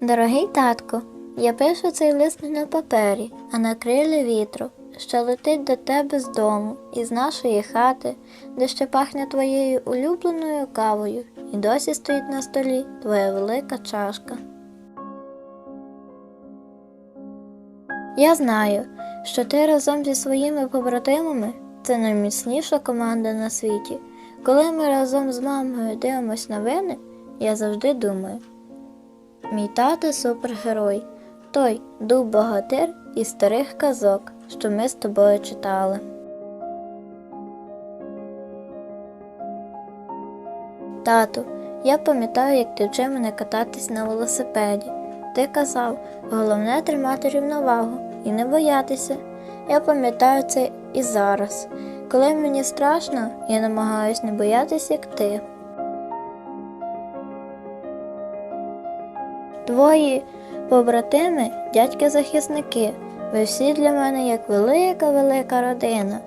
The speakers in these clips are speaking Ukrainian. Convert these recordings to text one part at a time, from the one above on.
Дорогий татко, я пишу цей лист не на папері, а на крилі вітру, що летить до тебе з дому, із нашої хати, де ще пахне твоєю улюбленою кавою, і досі стоїть на столі твоя велика чашка. Я знаю, що ти разом зі своїми побратимами це найміцніша команда на світі. Коли ми разом з мамою дивимось новини, я завжди думаю. Мій тато супергерой, той дух богатир із старих казок, що ми з тобою читали. Тату, я пам'ятаю, як ти вчив мене кататись на велосипеді. Ти казав, головне тримати рівновагу і не боятися. Я пам'ятаю це і зараз. Коли мені страшно, я намагаюсь не боятися, як ти. Твої побратими, дядьки-захисники, ви всі для мене як велика велика родина.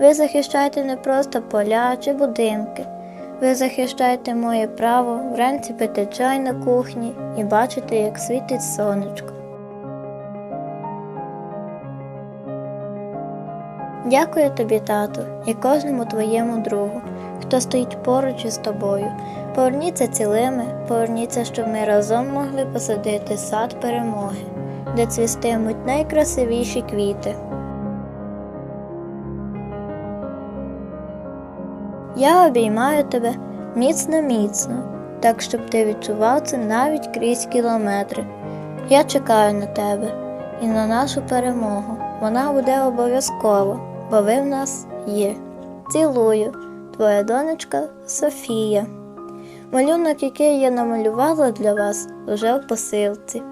Ви захищаєте не просто поля чи будинки. Ви захищаєте моє право вранці пити чай на кухні і бачити, як світить сонечко. Дякую тобі, тату, і кожному твоєму другу, хто стоїть поруч із тобою. Поверніться цілими, поверніться, щоб ми разом могли посадити сад перемоги, де цвістимуть найкрасивіші квіти. Я обіймаю тебе міцно-міцно, так щоб ти відчував це навіть крізь кілометри. Я чекаю на тебе і на нашу перемогу. Вона буде обов'язково, бо ви в нас є. Цілую, твоя донечка Софія. Малюнок, який я намалювала для вас, уже в посилці.